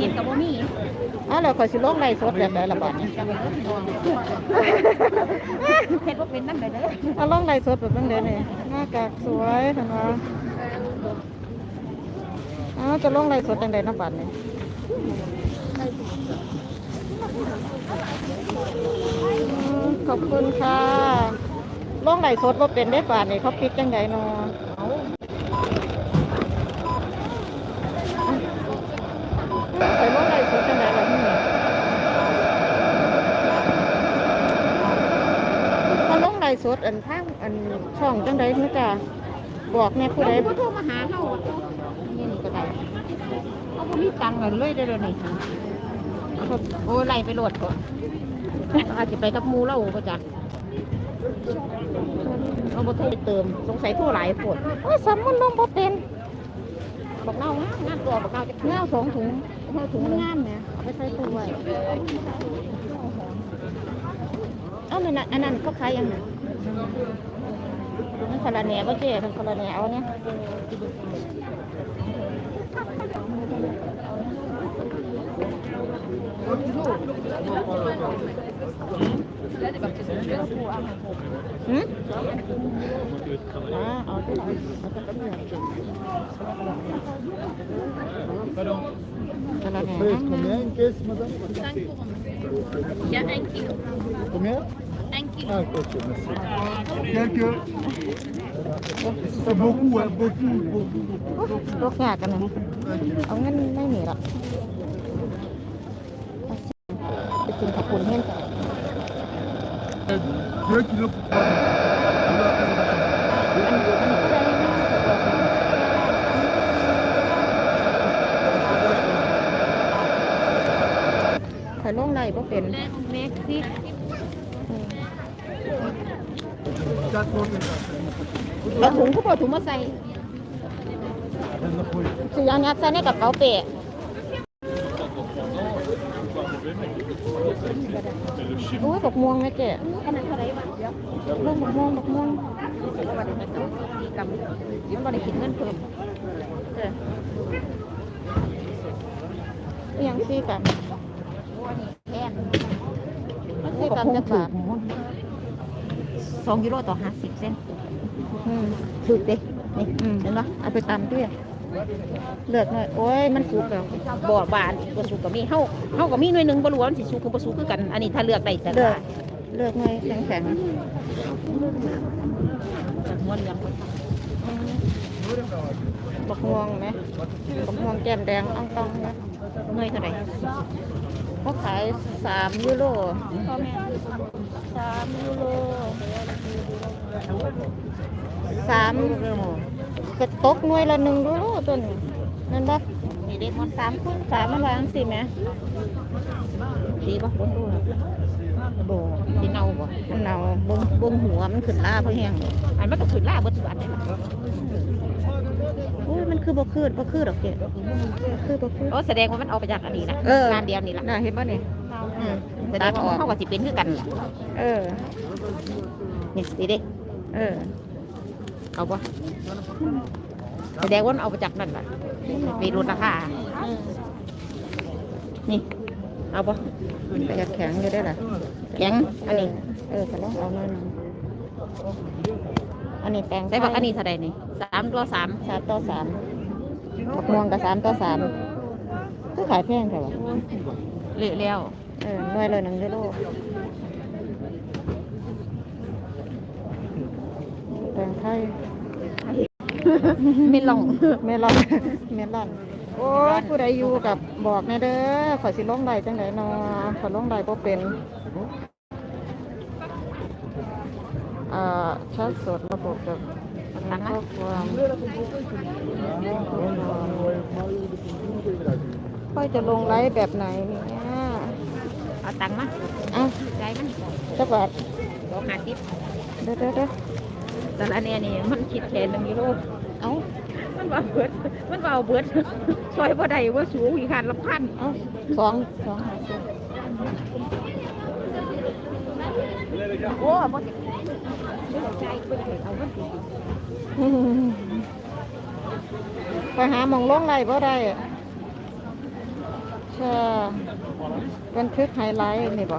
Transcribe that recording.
นิทกับบ่มีอ้าวแล้วข่อยสิลงไลฟ์สดแบบใดล่ะบัดนี้เฮ็ดบ่เป็นนั่นเลยเด้อเอาลงไลฟ์สดแบบจังไดนี่หน้ากากสวยเห็นบ่อ้าวจะลงไลฟ์สดจังไดเนาะบัดนี้อืมขอบคุณค่ะลงไลฟ์สดบ่เป็นได้บัดนี้เขาปิดจังไดเนาะใส่ลงไลฟ์สดจังไดล่ะนี่เขาลงไลฟ์ สดอันทางอันช่องจังไดนี่จ้ะบอกแม่ผู้ใดบ่โทรมาหาเฮานี่นี่ก็ได้เอาบ่มีตังค์เลยเด้อเดี๋ยวนี้โอ้ไล่ไปโหลดก่อนอาจจะไปกับหมู่เราบ่จักเอาบ่โทรไปเติมสงสัยโทรหลายปวดโอ้ยสำมันลงบ่เป็นบอกเน่างามงามตัวบอกเน่าจะเน่าสองถุงเน่าถุงหนึงงามเนี่ยเอาไปใส่ตู้ไว้เอานั่นน่ะอันนั้นเขาขายยังไง มันคาราแหน่บ่เจ๊ทำคาราแหน่เอาเนี่ยหืมอ่าเอาที่ไหนเอาที่ไหนคาราแหน่ Preço, combien une caisse, madame Il y a un kilo. Combien Un kilo. Ah, ok, merci. Quelques. C'est beaucoup, hein, beaucoup, beaucoup. ลูกยากกันนะเอางั้นไม่มีหรอกไปกินขับปุ่นเห็น Deux kilos pour trois ans. ข่อยลงได้บ่เป็น เม็กซิก Quatre mois, c'est ça. แล้วถุงเขาบอกถุงมาใส่สิเอายัดใส่ในกระเป๋าเป้โอ้ยบักม่วงแม่เจ๊อันนั้นเท่าไรวะเดี๋ยวเรื่องบักม่วงบักม่วงเอาวันนี้ให้ตัวกี่กำมันบ่ได้คิดเงินเพิ่มเจ้อิหยังซี่กันโอ้นี่แพงมันซีกันจะบาท สองยูโรต่อห้าสิบเซนอืมถูกเด้นี่อืมเห็นปะเอาไปตำด้วยเลือกหน่อยโอ้ยมันสุกแล้วบ่บานอีกบ่สุกก็มีเฮาเฮาก็มีหน่วยหนึงบ่รู้ว่ามันสิสุกคือบ่สุกคือกัน อันนี้ถ้าเลือกได้แต่เลือละกเลือกหน่อยแข็งแข็งจากหัวเหลืองๆบักม่วงไหมบักม่วงแก้มแดงอ่องตองนะหน่วยเท่าไหร่ เขาขายสามยูโรสามยูโรสามกระตกหน่วยละหนึ่งยูโรตัวนี้นั่นปะนี่เด้มันสามคนสามมันวางสิไหมดีบ่บ่รู้นะ บสิเน่าบ่มันเนาบงบงหัวมันขึ้นลาเพราะแห้งอันมันก็ขึ้นล่าเบิดทุกอันเลยล่ะอุ้ยมันคือบ่คืดบ่คืดดอกเกดคือบ่คืดโอ้แสดงว่ามันเอาไปจากอันนี้นะเออ งานเดียวนี่ล่ะน่าเห็นป่ะนี่อืมแสดงว่าเขาก็สิเป็นคือกันล่ะเออ นี่ดีเด้เออเอาบ่แสดงว่ามันเอาไปจากนั่นล่ะไปลดราคาอืมนี่ เอาบ่แต่อยากแข็งอยู่ได้ล่ะแข็งอันนี้ เออก็ลองเอาหน่อยหนึงอันนี้แปลงใส่บักอันนี้เท่าใดนี่สามตัวสามสามต่อสามบักม่วงกับสามต่อสามคือขายแพงใช่ปะเละแล้วเออหน่วยเลยหนึ่งกิโลแตงไทย ไม่ลองเมลอน เมลอน โอ้ยผู้ใดอยู่กับบอกแน่เด้อขอยสิลงใดจังไดเนาะขอยลงใดบ่เป็นอ่าชาร์จสดระบบแบบอันนี้ข้อความค่อยจะลงไลฟ์แบบไหนเนี่ยเอาตังค์มาเอ้าใจายมันจักบาทสองห้าสิบเด้อเด้อเด้อแต่ละอันเนี้ยนี่มันคิดแค่หนึ่งกิโลเอ้า มันว่าเบิด มันว่าเอาเบิดซอยบ่ได้ว่าสูงอีกคันละพันเอ้าสองสองหาสิบโอ้บ่ได้ไม่ได้ใจบ่ได้เอามันสิไปหาหมองลงไรบ่ได้บันทึกไฮไลท์นี่บ่